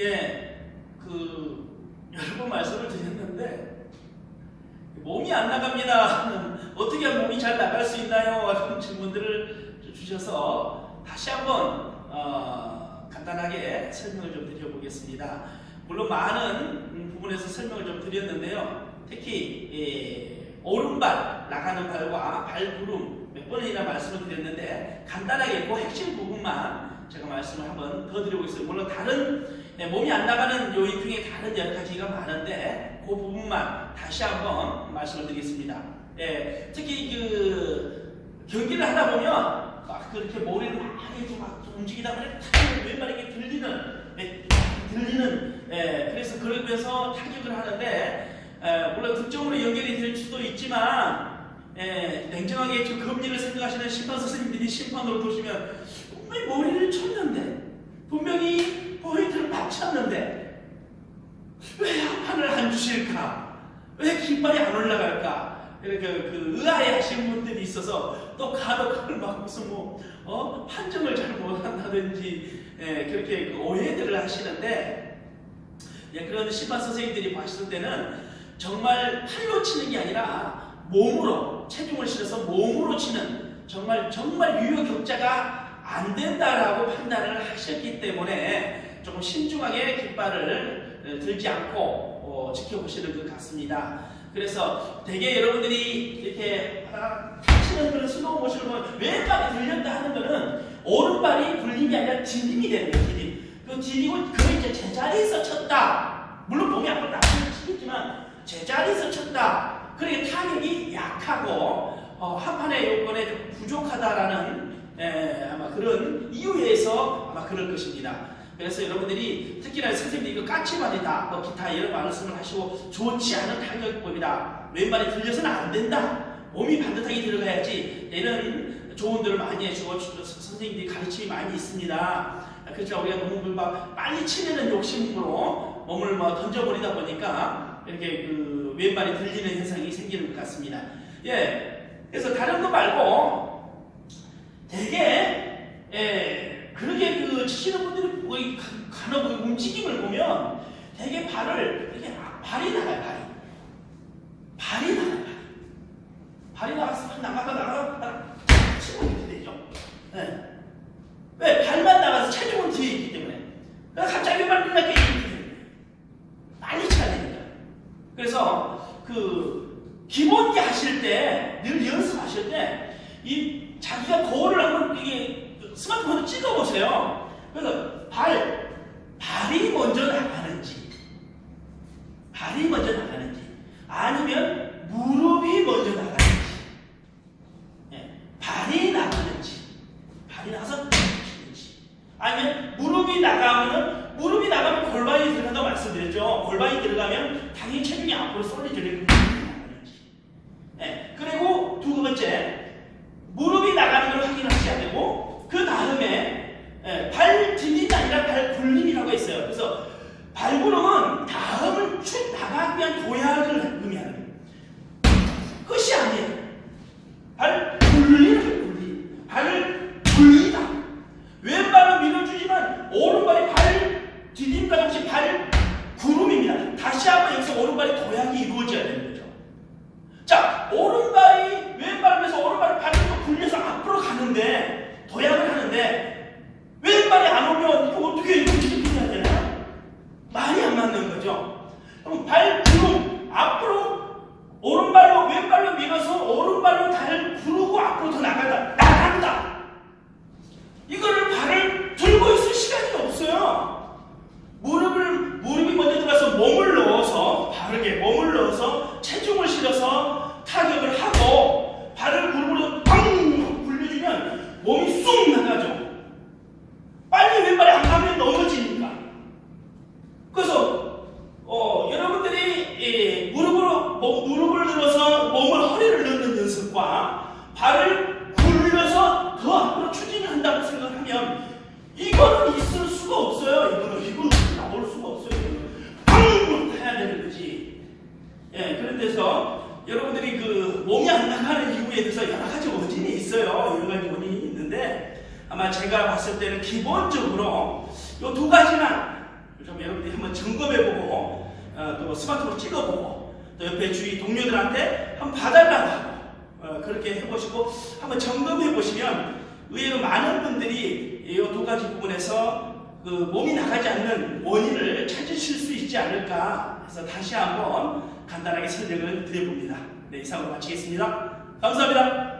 예, 그 여러 번 말씀을 드렸는데 몸이 안 나갑니다. 어떻게 하면 몸이 잘 나갈 수 있나요? 하는 질문들을 주셔서 다시 한번 어, 간단하게 설명을 좀 드려보겠습니다. 물론 많은 음, 부분에서 설명을 좀 드렸는데요. 특히 예, 오른발 나가는 발과 발구름 몇 번이나 말씀을 드렸는데 간단하게 그 핵심 부분만 제가 말씀을 한번 더 드리고 있어요. 물론 다른 예, 몸이 안 나가는 요인 중에 다른 여러 가지가 많은데 그 부분만 다시 한번 말씀을 드리겠습니다. 예, 특히 그 경기를 하다 보면 막 그렇게 머리를 많이 이렇게 막 움직이다 타격이 왼발이 이렇게 들리는 예, 들리는 예, 그래서 그러면서 타격을 하는데 예, 물론 득점으로 연결이 될 수도 있지만 예, 냉정하게 좀 금리를 생각하시는 심판 선생님들이 심판으로 보시면 분명히 머리를 쳤는데 분명히 포인트를 맞췄는데 왜 한판을 안 주실까? 왜 깃발이 안 올라갈까? 이렇게 그 의아해 하시는 분들이 있어서 또 그걸 막 무슨 뭐 어? 판정을 잘 못한다든지 예, 그렇게 그 오해들을 하시는데 예, 그런 심판 선생님들이 봤을 때는 정말 팔로 치는 게 아니라 몸으로 체중을 실어서 몸으로 치는 정말 정말 유효 격자가 안 된다라고 판단을 하셨기 때문에 조금 신중하게 깃발을 어, 들지 않고 어, 지켜보시는 것 같습니다. 그래서 대개 여러분들이 이렇게 하나 치는 그런 슬로우 모션을 보면 왼발이 들렸다 하는 거는 오른발이 불림이 아니라 디딤이 되는 거예요. 디딤. 그 디딤은 그 이제 제자리에서 쳤다. 물론 몸이 아플 나쁘게 치겠지만 제자리에서 쳤다. 그러니까 타격이 약하고 어, 한판의 요건에 좀 부족하다라는 에, 아마 그런 이유에서 아마 그럴 것입니다. 그래서 여러분들이 특히나 선생님이 이거 까치발이다, 뭐 기타 이런 말씀을 하시고 좋지 않은 타격법이다. 왼발이 들려서는 안 된다. 몸이 반듯하게 들어가야지. 얘는 조언들을 많이 해주고 선생님들이 가르침이 많이 있습니다. 그렇죠. 우리가 너무 막 빨리 치려는 욕심으로 몸을 뭐 던져버리다 보니까 이렇게 그 왼발이 들리는 현상이 생기는 것 같습니다. 예. 그래서 다른 거 말고 되게 예, 그렇게 그 치시는 분들이 거의 간혹 그 움직임을 보면 되게 발을 이렇게 아- 발이 나가요 발이. 발이 나가요 발이. 발이 나가서 막 나가가 나가가 나가가 치고 이렇게 되죠. 예. 왜? 발만 나가서 체중은 뒤에 있기 때문에. 그래서 갑자기 발이 이렇게 빨리 쳐야 되니까. 그래서 그 기본기 하실 때 늘 연습하실 때이 자기가 거울을 한번 이게 스마트폰으로 찍어보세요. 그래서 발 발이 먼저 나가는지 발이 먼저 나가는지 아니면 무릎이 먼저 나가는지 예, 발이 나가는지 발이 나가서 치는지 아니면 무릎이 나가면은 무릎이 나가면 골반이 들어간다고 말씀드렸죠. 골반이 들어가면 당연히 체중이 앞으로 쏠리죠. 이렇게 나가는지. 예, 그리고 두 번째 무릎이 나가는 걸 확인하셔야 되고 그 다음에 예, 발 디딤이 아니라 발 굴림이라고 있어요. 그래서 발구름은 다음을 쭉 나가기 위한 도약을 의미하는 거예요. 끝이 아니에요. 발 굴리는 거예요. 굴리. 발을 굴리다. 왼발은 밀어주지만 오른발이 발 디딤과 같이 발 구름입니다. 다시 한번 여기서 오른발이 도약이 이루어져야 되는 거죠. 자, 오른발이 왼발에서 오른발이 발이 또 굴려서 앞으로 가는데 도약을 하는데 왼발이 안 오면 이거 어떻게 이렇게 해야 되나? 말이 안 맞는 거죠. 그럼 발 구름 앞으로 오른발로 왼발로 밀어서 오른발로 발을 구르고 앞으로 더 나간다. 나간다. 이거를 발을 들고 있을 시간이 없어요. 무릎을 무릎이 먼저 들어가서 몸을 넣어서 바르게 몸을 넣어서 체중을 실어서 타격을 하고 발을 무릎으로 빵 굴려주면 몸이 쑥 나가죠. 빨리 왼발이 안 가면 넘어지니까. 그래서 어, 여러분들이 이 무릎을 들어서 몸을 허리를 넣는 연습과 발을 굴려서 더 앞으로 추진한다고 생각하면 이거는 있을 수가 없어요. 이거는 이거는 나올 수가 없어요. 빵 해야 되는 거지. 예, 그런 데서 여러분들이 그 몸이 안 나가는 이유에 대해서 여러 가지 원인이 있어요. 여러 가지 원인이 있는데 아마 제가 봤을 때는 기본적으로 이 두 가지만 좀 여러분들이 한번 점검해보고 어, 또 스마트폰 찍어보고 또 옆에 주위 동료들한테 한번 봐달라고 어, 그렇게 해보시고 한번 점검해 보시면 의외로 많은 분들이 이 두 가지 부분에서 그 몸이 나가지 않는 원인을 찾으실 수 있지 않을까 해서 다시 한번 간단하게 설명을 드려봅니다. 네, 이상으로 마치겠습니다. 감사합니다.